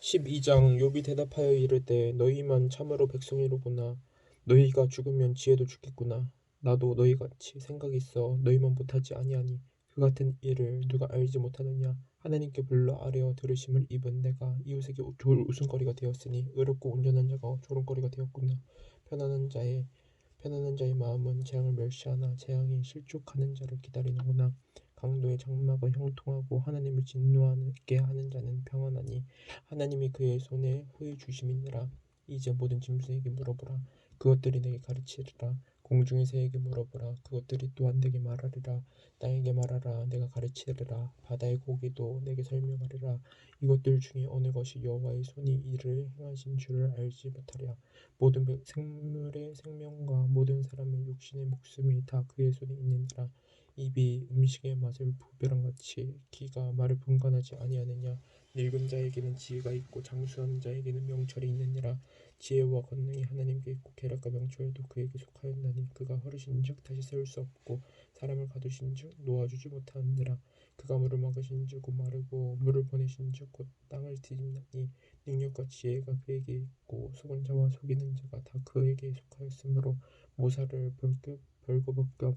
12장 욥이 대답하여 이르되 너희만 참으로 백성이로 보나 너희가 죽으면 지혜도 죽겠구나. 나도 너희 같이 생각이 있어 너희만 못하지 아니하니 그 같은 일을 누가 알지 못하느냐? 하나님께 불러 아뢰어 들으심을 입은 내가 이웃에게 좋을 웃음거리가 되었으니 의롭고 온전한 자가 조롱거리가 되었구나. 편안한 자의 편안한 자의 마음은 재앙을 멸시하나 재앙이 실족하는 자를 기다리는구나 강도의 장막은 형통하고 하나님을 진노하게 하는 자는 평안하니 하나님이 그의 손에 후히 주심이니라. 이제 모든 짐승에게 물어보라. 그것들이 내게 가르치리라. 공중의 새에게 물어보라. 그것들이 또한 내게 말하리라. 나에게 말하라. 내가 가르치리라. 바다의 고기도 내게 설명하리라. 이것들 중에 어느 것이 여호와의 손이 이를 행하신 줄을 알지 못하랴. 모든 생물의 생명과 모든 사람의 육신의 목숨이 다 그의 손에 있느니라 입이 음식의 맛을 부별한 같이 귀가 말을 분간하지 아니하느냐. 늙은 자에게는 지혜가 있고 장수하는 자에게는 명철이 있느니라. 지혜와 권능이 하나님께 있고 계략과 명철도 그에게 속하였나니 그가 허르신즉 다시 세울 수 없고 사람을 가두신즉 놓아주지 못하느니라. 그가 물을 막으신즉 곧 마르고 물을 보내신즉 곧 땅을 뒤집나니 능력과 지혜가 그에게 있고 속은 자와 속이는 자가 다 그에게 속하였으므로 모사를 벌급 벌거벗겨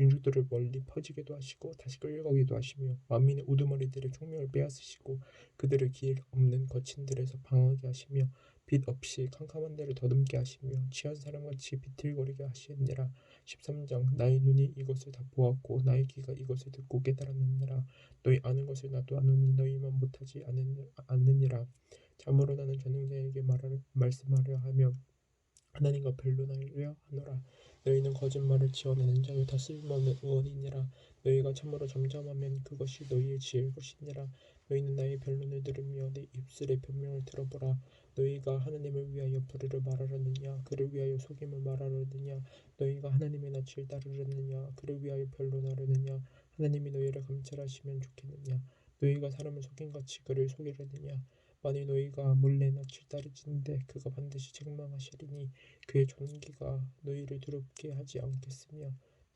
민족들을 멀리 퍼지게도 하시고 다시 끌려가기도 하시며 만민의 우두머리들의 총명을 빼앗으시고 그들을 길 없는 거친들에서 방하게 하시며 빛 없이 캄캄한 데를 더듬게 하시며 취한 사람같이 비틀거리게 하시느니라. 13장 나의 눈이 이것을 다 보았고 나의 귀가 이것을 듣고 깨달았느니라. 너희 아는 것을 나도 아노니 너희만 못하지 않느니라. 참으로 나는 전능자에게 말하려, 말씀하려 하며 하나님과 변론하려 하노라. 너희는 거짓말을 지어내는 자요 다 쓸모없는 의원이니라. 너희가 참으로 잠잠하면 그것이 너희의 지혜일 것이니라. 너희는 나의 변론을 들으며 내 입술의 변명을 들어보라. 너희가 하나님을 위하여 불의를 말하려느냐? 그를 위하여 속임을 말하려느냐? 너희가 하나님의 낯을 따르려느냐? 그를 위하여 변론하려느냐? 하나님이 너희를 감찰하시면 좋겠느냐? 너희가 사람을 속임같이 그를 속이려느냐 만일 너희가 몰래 낯을 따르지는데 그가 반드시 책망하시리니 그의 존귀가 너희를 두렵게 하지 않겠으며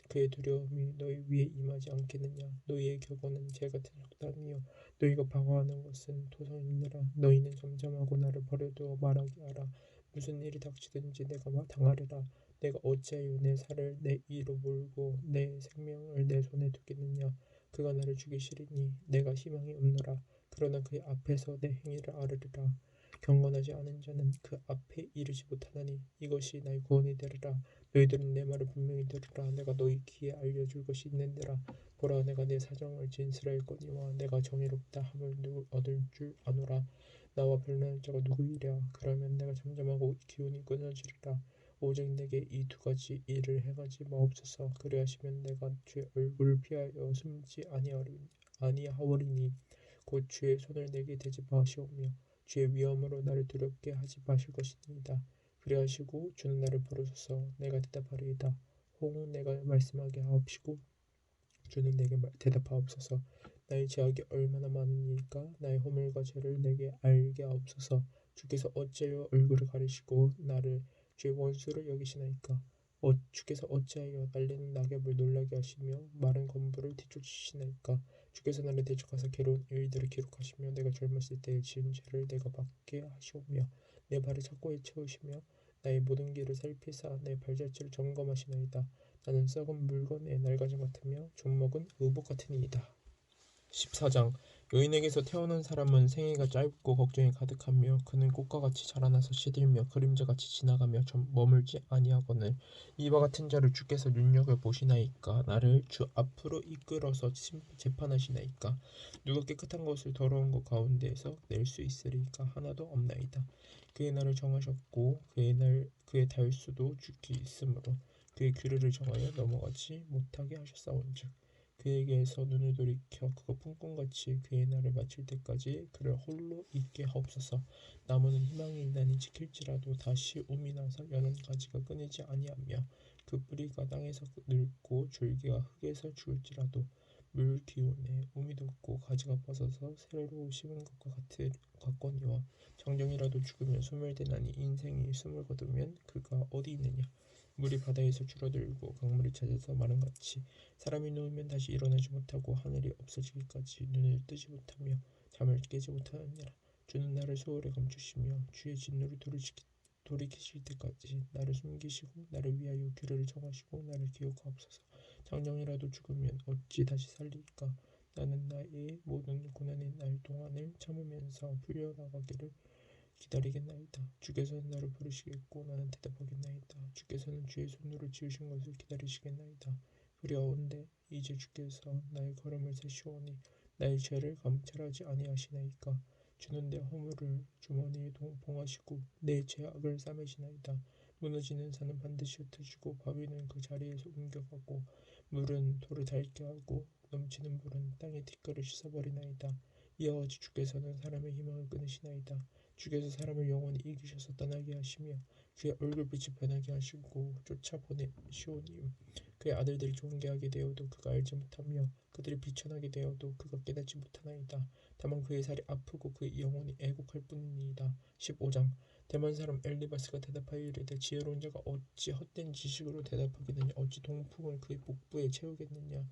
그의 두려움이 너희 위에 임하지 않겠느냐? 너희의 격언은 재 같은 속담이요. 너희가 방어하는 것은 토성이니라. 너희는 잠잠하고 나를 버려두어 말하게 하라. 무슨 일이 닥치든지 내가 당하리라. 내가 어찌하여 내 살을 내 이로 몰고 내 생명을 내 손에 두겠느냐? 그가 나를 죽이시리니 내가 희망이 없노라 그러나 그의 앞에서 내 행위를 아르리라. 경건하지 않은 자는 그 앞에 이르지 못하나니 이것이 나의 구원이 되리라. 너희들은 내 말을 분명히 들으라. 내가 너희 귀에 알려줄 것이 있는데라. 보라 내가 내 사정을 진술할 거니와 내가 정의롭다 함을 얻을 줄 아노라. 나와 변론할 자가 누구이랴? 그러면 내가 잠잠하고 기운이 끊어지리라. 오직 내게 이 두 가지 일을 행하지 마옵소서. 그리하시면 내가 주의 얼굴을 피하여 숨지 아니하오리니 곧 주의 손을 내게 대집하시오며 주의 위엄으로 나를 두렵게 하지 마실 것이니이다. 그리하시고 주는 나를 부르소서. 내가 대답하리이다. 홍 내가 말씀하게 하옵시고 주는 내게 대답하옵소서. 나의 죄악이 얼마나 많으니까 나의 허물과 죄를 내게 알게 하옵소서. 주께서 어찌하여 얼굴을 가리시고 나를 주의 원수를 여기시나이까? 어, 주께서 어찌하여 날리는 낙엽을 놀라게 하시며 마른 건부를 뒤쫓으시나이까 주께서 나를 대적하사 괴로운 일들을 기록하시며 내가 젊었을 때에 지은 죄를 내가 받게 하시오며 내 발을 착고에 채우시며 나의 모든 길을 살피사 내 발자취를 점검하시나이다. 나는 썩은 물건의 날가짐 같으며 좀먹은 의복 같으니이다. 14장 여인에게서 태어난 사람은 생애가 짧고 걱정이 가득하며 그는 꽃과 같이 자라나서 시들며 그림자같이 지나가며 좀 머물지 아니하거늘 이와 같은 자를 주께서 눈여겨 보시나이까? 나를 주 앞으로 이끌어서 재판하시나이까? 누가 깨끗한 것을 더러운 것 가운데에서 낼 수 있으리까? 하나도 없나이다. 그의 날을 정하셨고 그의 날 그의 달수도 죽기 있으므로 그의 규례를 정하여 넘어가지 못하게 하셨사온즉 그에게서 눈을 돌이켜 그것뿐 꿈같이 그의 날을 마칠 때까지 그를 홀로 있게 하옵소서. 나무는 희망이 있나니 지킬지라도 다시 옴이 나서 여는 가지가 끊이지 아니하며 그 뿌리가 땅에서 늙고 줄기가 흙에서 죽을지라도 물 기운에 옴이 돋고 가지가 벗어서 새로 심은 것과 같을 같거니와 장정이라도 죽으면 소멸되나니 인생이 숨을 거두면 그가 어디 있느냐 물이 바다에서 줄어들고 강물이 찾아서 마른같이 사람이 누우면 다시 일어나지 못하고 하늘이 없어지기까지 눈을 뜨지 못하며 잠을 깨지 못하느니라. 주는 나를 소홀에 감추시며 주의 진노를 돌이키실 때까지 나를 숨기시고 나를 위하여 규례를 정하시고 나를 기억하옵소서. 장정이라도 죽으면 어찌 다시 살리까? 나는 나의 모든 고난의 날 동안을 참으면서 풀려나가기를 기다리겠나이다. 주께서는 나를 부르시겠고 나는 대답하겠나이다. 주께서는 주의 손으로 지으신 것을 기다리시겠나이다. 그리하온데 이제 주께서 나의 걸음을 세시오니 나의 죄를 감찰하지 아니하시나이까. 주는 내 허물을 주머니에 봉하시고 내 죄악을 싸매시나이다. 무너지는 산은 반드시 흩어지고 바위는 그 자리에서 옮겨가고 물은 돌을 닳게 하고 넘치는 물은 땅의 티끌을 씻어버리나이다. 이와 같이 주께서는 사람의 희망을 끊으시나이다 주께서 사람을 영원히 이기셔서 떠나게 하시며 그의 얼굴빛이 변하게 하시고 쫓아보내시오니 그의 아들들이 존귀 하게 되어도 그가 알지 못하며 그들이 비천하게 되어도 그가 깨닫지 못하나이다. 다만 그의 살이 아프고 그의 영혼이 애곡할 뿐이니이다. 15장 대만 사람 엘리바스가 대답하여 이르되 지혜로운 자가 어찌 헛된 지식으로 대답하겠느냐 어찌 동풍을 그의 복부에 채우겠느냐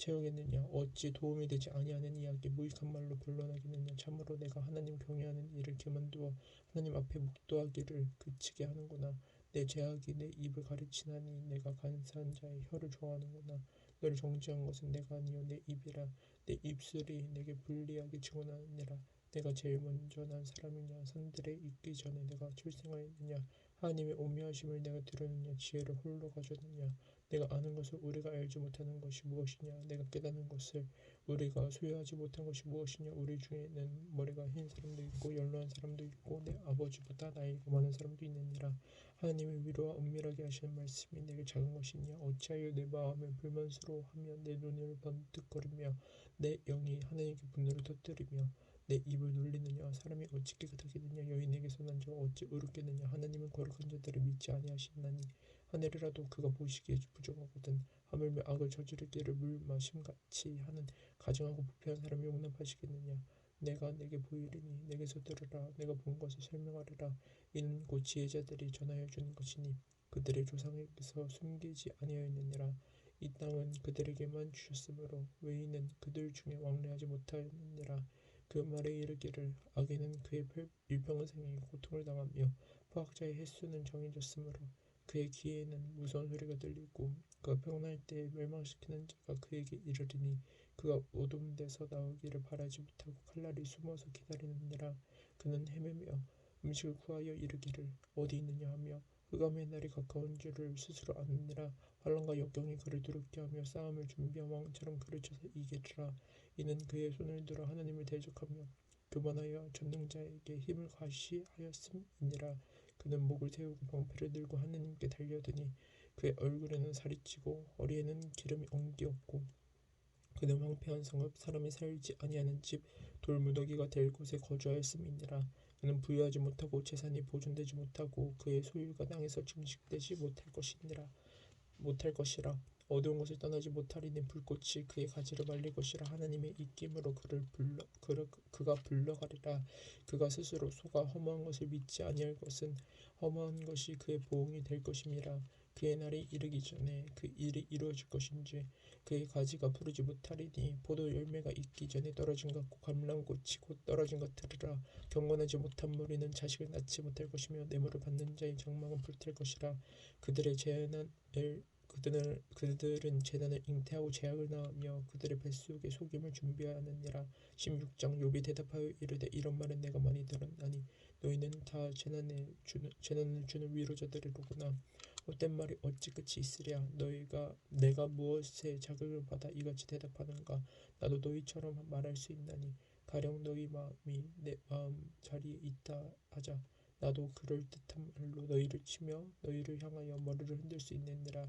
채우겠느냐? 어찌 도움이 되지 아니하는 이야기 무익한 말로 변론하겠느냐? 참으로 내가 하나님 경외하는 일을 그만두어 하나님 앞에 묵도하기를 그치게 하는구나. 내 죄악이 내 입을 가르치나니 내가 간사한 자의 혀를 좋아하는구나. 너를 정죄한 것은 내가 아니요 내 입이라. 내 입술이 내게 불리하게 증언하느니라. 내가 제일 먼저 난 사람이냐? 산들에 있기 전에 내가 출생하였느냐? 하나님의 오묘하심을 내가 들었느냐? 지혜를 홀로 가졌느냐 내가 아는 것을 우리가 알지 못하는 것이 무엇이냐? 내가 깨닫는 것을 우리가 소유하지 못한 것이 무엇이냐? 우리 중에는 머리가 흰 사람도 있고 연로한 사람도 있고 내 아버지보다 나이가 많은 사람도 있느니라. 하나님의 위로와 은밀하게 하시는 말씀이 내게 작은 것이냐? 어찌하여 내 마음을 불만스러워하며 내 눈을 번뜩거리며 내 영이 하나님께 분노를 터뜨리며 내 입을 놀리느냐? 사람이 어찌 깨끗하겠느냐? 여인에게서 난 자가 어찌 의롭겠느냐? 하나님은 거룩한 자들을 믿지 아니하시나니 하늘이라도 그가 보시기에 부정하거든 하물며 악을 저지르기를 물 마심같이 하는 가증하고 부패한 사람이 용납하시겠느냐? 내가 내게 보이리니 내게서 들으라. 내가 본 것을 설명하리라. 이는 곧 지혜자들이 전하여 주는 것이니 그들의 조상에게서 숨기지 아니하였느니라. 이 땅은 그들에게만 주셨으므로 외인은 그들 중에 왕래하지 못하였느니라. 그 말에 이르기를 악인은 그의 일평생에 고통을 당하며 포악자의 횟수는 정해졌으므로 그의 귀에는 무서운 소리가 들리고 그가 평온할 때 멸망시키는 자가 그에게 이르리니 그가 어두운 데서 나오기를 바라지 못하고 칼날이 숨어서 기다리느니라. 그는 헤매며 음식을 구하여 이르기를 어디 있느냐 하며 흑암의 날이 가까운 줄을 스스로 아느니라. 환란과 역경이 그를 두렵게 하며 싸움을 준비한 왕처럼 그를 쳐서 이기리라. 이는 그의 손을 들어 하나님을 대적하며 교만하여 전능자에게 힘을 과시하였음이니라 그는 목을 세우고 방패를 들고 하느님께 달려드니 그의 얼굴에는 살이 찌고 허리에는 기름이 엉기었고 그는 황폐한 성읍 사람이 살지 아니하는 집 돌무더기가 될 곳에 거주하였음이니라. 그는 부유하지 못하고 재산이 보존되지 못하고 그의 소유가 땅에서 증식되지 못할 것이니라 못할 것이라 어두운 곳을 떠나지 못하리니 불꽃이 그의 가지를 말릴 것이라 하나님의 입김으로 그를 불러 그를, 그가 불러가리라. 그가 스스로 속아 허무한 것을 믿지 아니할 것은 허무한 것이 그의 보응이 될 것임이라. 그의 날이 이르기 전에 그 일이 이루어질 것인지 그의 가지가 푸르지 못하리니 포도 열매가 있기 전에 떨어진 것 같고 감람꽃이 곧 떨어진 것 들으라. 경건하지 못한 무리는 자식을 낳지 못할 것이며 뇌물을 받는 자의 장막은 불탈 것이라. 그들의 재난을 그들은, 그들은 재난을 잉태하고 재앙을 낳으며 그들의 뱃속에 속임을 준비하느니라. 16장 욥이 대답하여 이르되 이런 말은 내가 많이 들었나니 너희는 다 재난에 주는, 재난을 주는 위로자들이로구나. 헛된 말이 어찌 끝이 있으랴? 너희가 내가 무엇에 자극을 받아 이같이 대답하는가? 나도 너희처럼 말할 수 있나니 가령 너희 마음이 내 마음 자리에 있다 하자. 나도 그럴 듯한 말로 너희를 치며 너희를 향하여 머리를 흔들 수 있느니라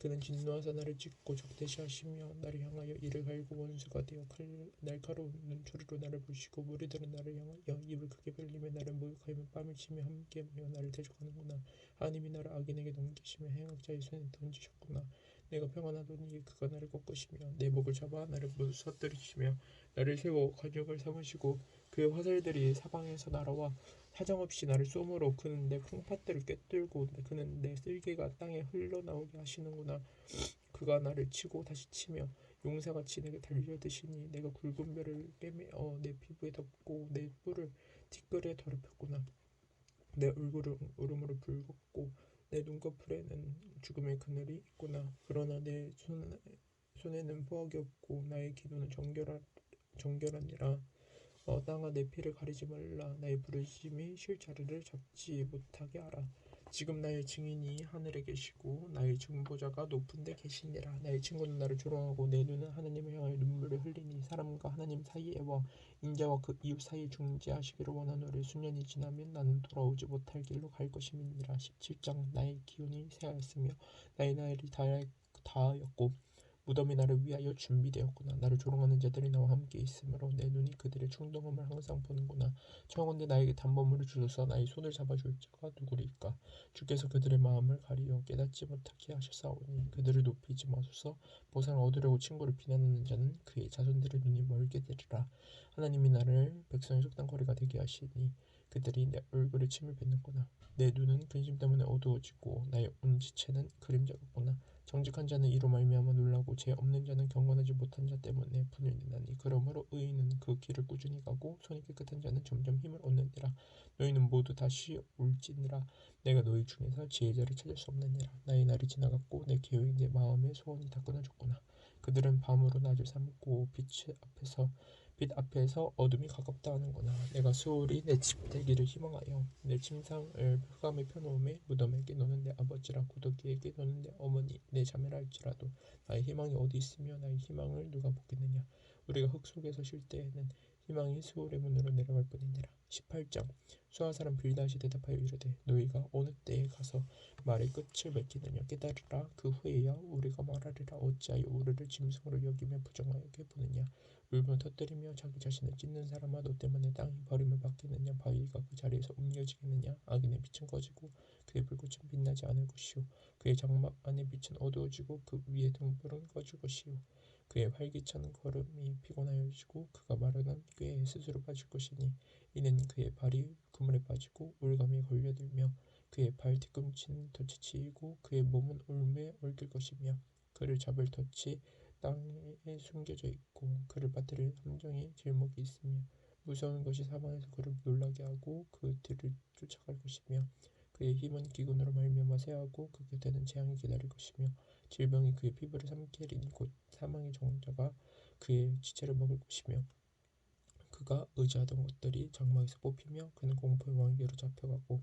그는 진노하사 나를 찢고 적대시하시며 나를 향하여 이를 갈고 원수가 되어 칼, 날카로운 눈초리로 나를 부시고 무리들은 나를 향하여 입을 크게 벌리며 나를 모욕하며 뺨을 치며 함께하며 나를 대적하는구나. 하나님이 나를 악인에게 넘기시며 행악자의 손에 던지셨구나. 내가 평안하더니 그가 나를 꺾으시며 내 목을 잡아 나를 무서뜨리시며 나를 세워 관역을 삼으시고 그의 화살들이 사방에서 날아와 사정없이 나를 쏘므로 그는 내 콩팥들을 꿰뚫고 그는 내 쓸개가 땅에 흘러나오게 하시는구나. 그가 나를 치고 다시 치며 용사같이 내게 달려드시니 내가 굵은 벼를 빼매어 내 피부에 덮고 내 뿔을 티끌에 더럽혔구나. 내 얼굴은 울음으로 붉었고 내 눈꺼풀에는 죽음의 그늘이 있구나. 그러나 내 손, 손에는 부엌이 없고 나의 기도는 정결하, 정결하니라 어, 땅아 내 피를 가리지 말라. 나의 부르심이 실자리를 잡지 못하게 하라. 지금 나의 증인이 하늘에 계시고 나의 증보자가 높은 데 계시니라. 나의 친구는 나를 조롱하고 내 눈은 하나님을 향하여 눈물을 흘리니 사람과 하나님 사이에와 인자와 그 이웃 사이에 중재하시기를 원하노니 수년이 지나면 나는 돌아오지 못할 길로 갈 것임이니라. 17장 나의 기운이 새하였으며 나의 나일이 다하였고 무덤이 나를 위하여 준비되었구나. 나를 조롱하는 자들이 나와 함께 있으므로 내 눈이 그들의 충동함을 항상 보는구나. 청원대 나에게 단범을 주소서 나의 손을 잡아줄 자가 누구리까? 주께서 그들의 마음을 가리어 깨닫지 못하게 하셨사오니 그들을 높이지 마소서. 보상을 얻으려고 친구를 비난하는 자는 그의 자손들의 눈이 멀게 되리라. 하나님이 나를 백성의 속단거리가 되게 하시니 그들이 내 얼굴에 침을 뱉는구나. 내 눈은 근심 때문에 어두워지고 나의 온 지체는 그림자 같구나. 정직한 자는 이로 말미암아 놀라고 죄 없는 자는 경건하지 못한 자 때문에 분을 내나니. 그러므로 의인은 그 길을 꾸준히 가고 손이 깨끗한 자는 점점 힘을 얻느니라. 너희는 모두 다시 올지니라. 내가 너희 중에서 지혜자를 찾을 수 없느니라. 나의 날이 지나갔고 내 계획 내 마음의 소원이 다 끊어졌구나. 그들은 밤으로 낮을 삼고 빛 앞에서 빛 앞에서 어둠이 가깝다 하는구나. 내가 수월이 내 집 되기를 희망하여 내 침상을 흑암에 펴놓음에 무덤에게 너는 내 아버지라 고독이에게 너는 내 어머니 내 자매라 할지라도 나의 희망이 어디 있으며 나의 희망을 누가 보겠느냐. 우리가 흙 속에서 쉴 때에는 희망이 수월의 문으로 내려갈 뿐이니라. 18장 수아 사람 빌다시 대답하여 이르되 너희가 어느 때에 가서 말의 끝을 맺기느냐 깨달으라 그 후에야 우리가 말하리라 어찌하여 우리를 짐승으로 여기며 부정하게 보느냐 울며 터뜨리며 자기 자신을 찢는 사람아 너 때문에 땅이 버림을 받겠느냐 바위가 그 자리에서 옮겨지겠느냐? 악인의 빛은 꺼지고 그의 불꽃은 빛나지 않을 것이요 그의 장막 안에 빛은 어두워지고 그 위에 등불은 꺼질 것이요 그의 활기찬 걸음이 피곤하여지고 그가 마르는 꾀에 스스로 빠질 것이니 이는 그의 발이 그물에 빠지고 울감이 걸려들며 그의 발 뒤꿈치는 덫에 치이고 그의 몸은 울음에 얽힐 것이며 그를 잡을 덫이 땅에 숨겨져 있고 그를 빠뜨릴 함정이 길목이 있으며 무서운 것이 사방에서 그를 놀라게 하고 그 뒤를 쫓아갈 것이며 그의 힘은 기근으로 말미암아 쇠하고 그 곁에는 재앙이 기다릴 것이며 질병이 그의 피부를 삼키리니 곧 사망의 정자가 그의 지체를 먹을 것이며 그가 의지하던 것들이 장막에서 뽑히며 그는 공포의 왕에게로 잡혀가고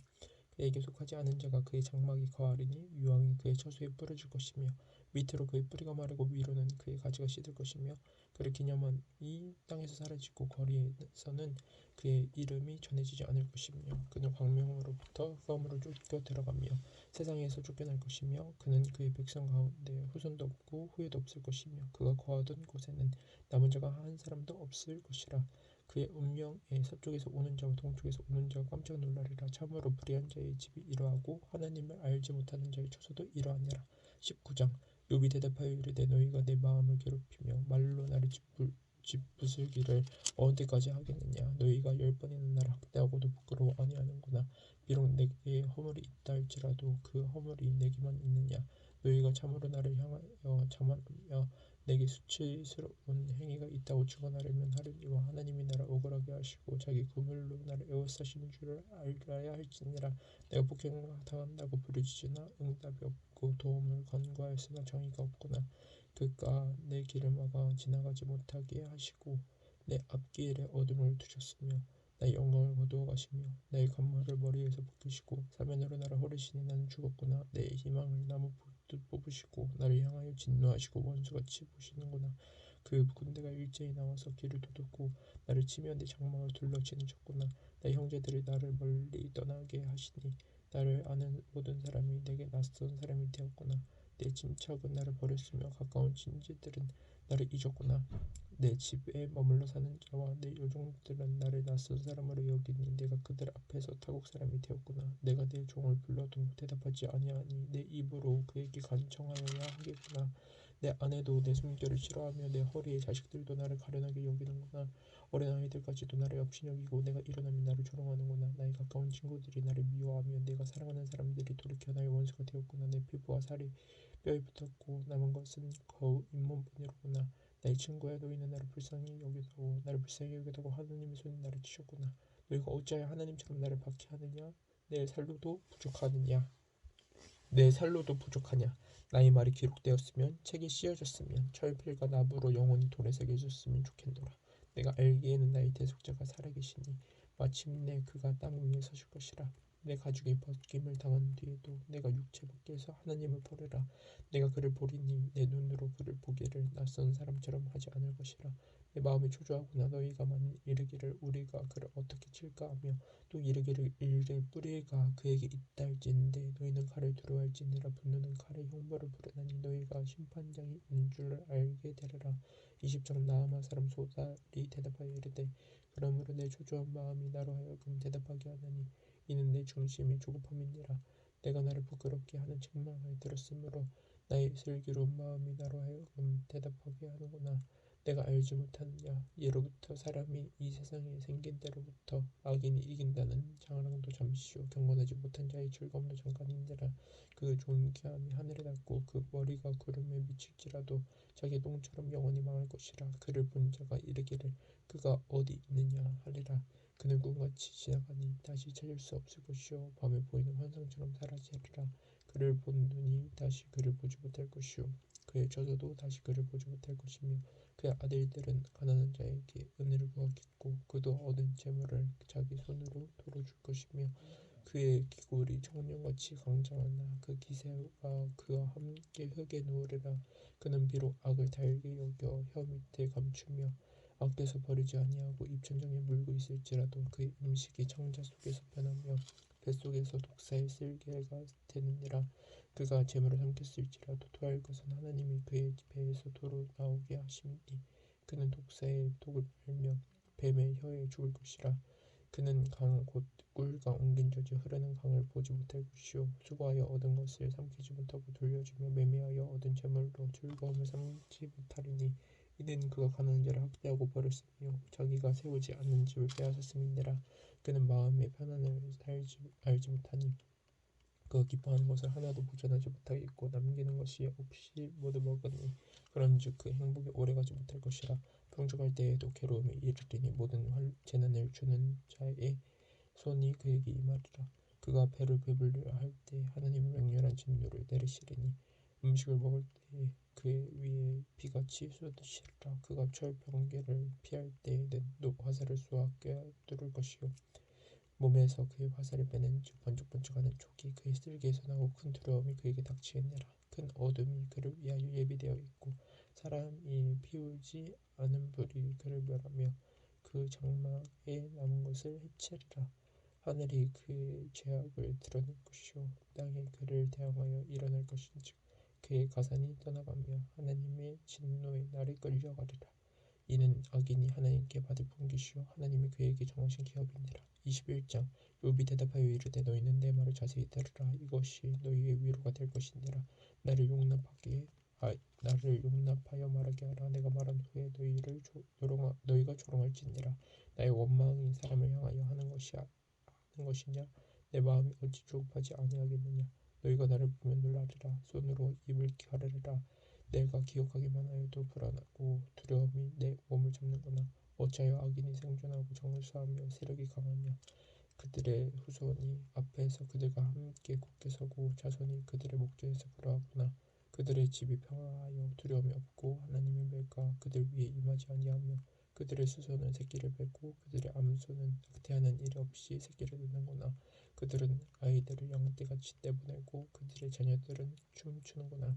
그에게 속하지 않은 자가 그의 장막에 거하리니 유황이 그의 처소에 뿌려질 것이며 밑으로 그의 뿌리가 마르고 위로는 그의 가지가 시들 것이며 그를 기념한 이 땅에서 사라지고 거리에서는 그의 이름이 전해지지 않을 것이며 그는 광명으로부터 흑암으로 쫓겨 들어가며 세상에서 쫓겨날 것이며 그는 그의 백성 가운데 후손도 없고 후회도 없을 것이며 그가 거하던 곳에는 남은 자가 한 사람도 없을 것이라 그의 운명에 서쪽에서 오는 자와 동쪽에서 오는 자가 깜짝 놀라리라. 참으로 불의한 자의 집이 이러하고 하나님을 알지 못하는 자의 처소도 이러하니라. 19장. 욥이 대답하여 이르되 너희가 내 마음을 괴롭히며 말로 나를 짓부, 짓부수기를 언제까지 하겠느냐? 너희가 열 번이나 나를 학대하고도 부끄러워 아니하는구나. 비록 내게 허물이 있다 할지라도 그 허물이 내게만 있느냐? 너희가 참으로 나를 향하여 자만하며 내게 수치스러운 행위가 있다고 증언하려면 하려니와 하나님이 나를 억울하게 하시고 자기 그물로 나를 에워싸시는 줄을 알아야 할지니라. 내가 폭행을 당한다고 부르짖으나 응답이 없고 도움을 간구하였으나 정의가 없구나. 그가 내 길을 막아 지나가지 못하게 하시고 내 앞길에 어둠을 두셨으며 나의 영광을 거두어 가시며 나의 간물을 머리에서 벗기시고 사면으로 나를 호르시니 나는 죽었구나. 내 희망을 나무 뽑듯 뽑으시고 나를 향하여 진노하시고 원수같이 보시는구나. 그 군대가 일제히 나와서 길을 도둑고 나를 치며 내 장막을 둘러 치누셨구나. 내 형제들이 나를 멀리 떠나게 하시니 나를 아는 모든 사람이 내게 낯선 사람이 되었구나. 내 친척은 나를 버렸으며 가까운 친지들은 나를 잊었구나. 내 집에 머물러 사는 자와 내 요종들은 나를 낯선 사람으로 여기니 내가 그들 앞에서 타국 사람이 되었구나. 내가 내 종을 불러도 대답하지 아니하니 내 입으로 그에게 간청하여야 하겠구나. 내 아내도 내 숨결을 싫어하며 내 허리의 자식들도 나를 가련하게 여기는구나. 어린 아이들까지도 나를 업신여기고 내가 일어나면 나를 조롱하는구나. 나의 가까운 친구들이 나를 미워하며 내가 사랑하는 사람들이 돌이켜 나의 원수가 되었구나. 내 피부와 살이 뼈에 붙었고 남은 것은 거우 잇몸뿐이로구나. 나의 친구야 너희는 나를 불쌍히 여기다고 나를 불쌍히 여기다고 하나님의 손이 나를 치셨구나. 너희가 어찌하여 하나님처럼 나를 박해하느냐? 내 살로도 부족하느냐? 내 살로도 부족하냐? 나의 말이 기록되었으면 책이 씌어졌으면 철필과 나무로 영원히 돌에 새겨졌으면 좋겠노라. 내가 알기에는 나의 대속자가 살아계시니 마침내 그가 땅 위에 서실 것이라 내 가죽이 벗김을 당한 뒤에도 내가 육체 밖에서 하나님을 보리라. 내가 그를 보리니 내 눈으로 그를 보기를 낯선 사람처럼 하지 않을 것이라. 내 마음이 초조하구나. 너희가 만일 이르기를 우리가 그를 어떻게 칠까 하며 또 이르기를 이를 뿌리가 그에게 있다 할지인데 너희는 칼을 두려워할지니라. 분노는 칼의 형벌을 부르나니 너희가 심판장이 있는 줄을 알게 되리라. 이십장 나아마 사람 소달이 대답하여 이르되 그러므로 내 초조한 마음이 나로 하여금 대답하게 하나니 이는 내 중심이 조급함이니라 내가 나를 부끄럽게 하는 책망을 들었으므로 나의 슬기로운 마음이 나로 하여금 대답하게 하는구나. 내가 알지 못하느냐. 예로부터 사람이 이 세상에 생긴 때로부터 악인이 이긴다는 장랑도 잠시요 경건하지 못한 자의 즐거움도 잠깐이니라 그 존귀함이 하늘에 닿고 그 머리가 구름에 미칠지라도 자기 똥처럼 영원히 망할 것이라 그를 본 자가 이르기를 그가 어디 있느냐 하리라 그는 꿈같이 지나가니 다시 찾을 수 없을 것이요. 밤에 보이는 환상처럼 사라지리라. 그를 본 눈이 다시 그를 보지 못할 것이요. 그의 저자도 다시 그를 보지 못할 것이며 그의 아들들은 가난한 자에게 은혜를 구하겠고 그도 얻은 재물을 자기 손으로 도로 줄 것이며 그의 기골이 청년같이 강장하나 그 기세가 그와 함께 흙에 누우리라. 그는 비록 악을 달게 여겨 혀 밑에 감추며 악돼서 버리지 아니하고 입천장에 물고 있을지라도 그의 음식이 창자 속에서 변하며 뱃속에서 독사의 쓸개가 되느니라. 그가 재물을 삼켰을지라도 토할 것은 하나님이 그의 배에서 도로 나오게 하심이니 그는 독사의 독을 말며 뱀의 혀에 죽을 것이라. 그는 강 곧 꿀과 옮긴 저지 흐르는 강을 보지 못할 것이요. 수고하여 얻은 것을 삼키지 못하고 돌려주며 매매하여 얻은 재물로 즐거움을 삼지 못하리니 이는 그가 가난한 자를 학대하고 버렸으며 자기가 세우지 않는 집을 빼앗았음이니라. 그는 마음의 편안을 알지, 알지 못하니 그가 기뻐하는 것을 하나도 보존하지 못하겠고 남기는 것이 없이 모두 먹으니 그런즉 그 행복이 오래가지 못할 것이라. 풍족할 때에도 괴로움이 이르리니 모든 재난을 주는 자의 손이 그에게 임하리라. 그가 배를 배불리려 할 때 하나님의 맹렬한 진노를 내리시리니 음식을 먹을 때 그의 위에 비같이 쏟으시리라. 그가 철병개를 피할 때에는 또 화살을 쏘아 꿰뚫을 것이요. 몸에서 그의 화살을 빼는즉 번쩍번쩍하는 촉이 그의 쓸개에서 나고 큰 두려움이 그에게 닥치겠느라. 큰 어둠이 그를 위하여 예비되어 있고 사람이 피우지 않은 불이 그를 멸하며 그 장막에 남은 것을 해치리라. 하늘이 그의 죄악을 드러낼 것이요. 땅이 그를 대항하여 일어날 것인즉 그의 가산이 떠나가며 하나님의 진노의 날이 끌려가리라. 이는 악인이 하나님께 받을 분기시요 하나님이 그에게 정하신 기업이니라. 21장 욥이 대답하여 이르되 너희는 내 말을 자세히 들으라. 이것이 너희의 위로가 될 것이니라. 나를 용납하게 아, 나를 용납하여 말하게 하라. 내가 말한 후에 너희를 조, 조롱하, 너희가 조롱할지니라. 나의 원망이 사람을 향하여 하는 것이 하는 것이냐? 내 마음이 어찌 조급하지 아니하겠느냐 너희가 나를 보면 놀라리라. 손으로 입을 가르리라. 내가 기억하기만 하여도 불안하고 두려움이 내 몸을 잡는구나. 어찌하여 악인이 생존하고 정을 수하며 세력이 강하냐? 그들의 후손이 앞에서 그들과 함께 굳게 서고 자손이 그들의 목전에서 불화하거나. 그들의 집이 평화하여 두려움이 없고 하나님의 멸가 그들 위에 임하지 아니하며 그들의 수소는 새끼를 뱉고 그들의 암소는 낙태하는 일 없이 새끼를 낳는구나. 그들은 아이들을 양떼같이 떼보내고 그들의 자녀들은 춤추는구나.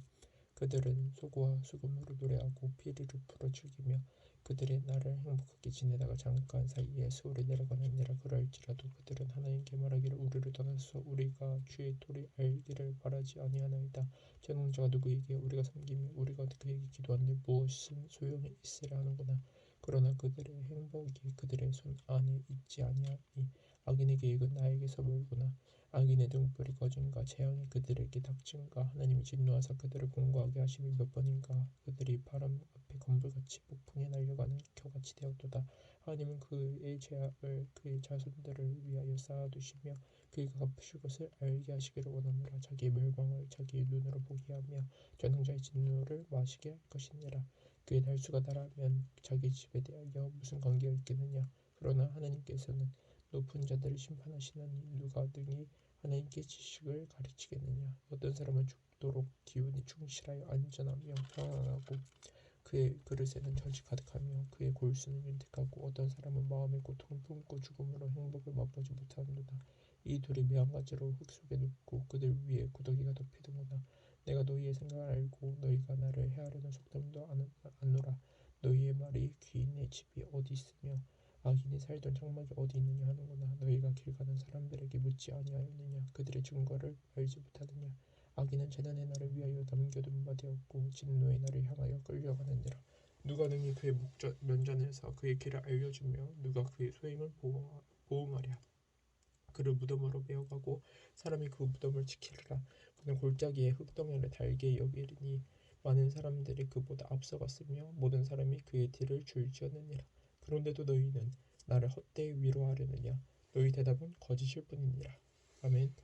그들은 소고와 수금으로 노래하고 피리를 불어 즐기며 그들의 날을 행복하게 지내다가 잠깐 사이에 수월에 내려가느니라 그럴지라도 그들은 하나님께 말하기를 우리를 떠나서 우리가 주의 도리 알기를 바라지 아니하나이다. 전능자가 누구에게 우리가 섬기며 우리가 그에게 기도하는데 무엇은 소용이 있으랴 하는구나 그러나 그들의 행복이 그들의 손 안에 있지 아니하니 악인의 계획은 나에게서 멀구나. 악인의 등불이 꺼짐과 재앙이 그들에게 닥침과 하나님이 진노하사 그들을 공고하게 하심이 몇 번인가? 그들이 바람 앞에 건불같이 폭풍에 날려가는 겨같이 되었도다. 하나님은 그의 죄악을 그의 자손들을 위하여 쌓아두시며 그가 갚으실 것을 알게 하시기를 원하노라. 자기의 멸망을 자기의 눈으로 보게 하며 전능자의 진노를 마시게 할 것이니라 그의 날수가 달하면 자기 집에 대하여 무슨 관계가 있겠느냐? 그러나 하나님께서는 높은 자들을 심판하시나니 누가 등이 하나님께 지식을 가르치겠느냐? 어떤 사람은 죽도록 기운이 충실하여 안전하며 평안하고 그의 그릇에는 젖이 가득하며 그의 골수는 윤택하고 어떤 사람은 마음의 고통을 품고 죽음으로 행복을 맛보지 못하는도다. 이 둘이 매한가지로 흙 속에 눕고 그들 위에 구더기가 덮이는구나. 내가 너희의 생각을 알고 너희가 나를 해하려는 속담도 말이 집이 어디 있으며 악인이 살던 장막이 어디 있느냐 하는구나. 너희가 길 가는 사람들에게 묻지 아니하였느냐? 그들의 증거를 알지 못하느냐? 악인은 재난의 날을 위하여 남겨둔 바 되었고 진노의 날을 향하여 끌려가느니라. 누가 능히 그의 목전, 면전에서 그의 길을 알려주며 누가 그의 소행을 보응하랴? 그를 무덤으로 메어가고 사람이 그 무덤을 지키리라. 그는 골짜기에 흙덩이를 달게 여기리니 많은 사람들이 그보다 앞서갔으며 모든 사람이 그의 뒤를 줄지었느니라. 그런데도 너희는 나를 헛되이 위로하려느냐? 너희 대답은 거짓일 뿐이니라. 아멘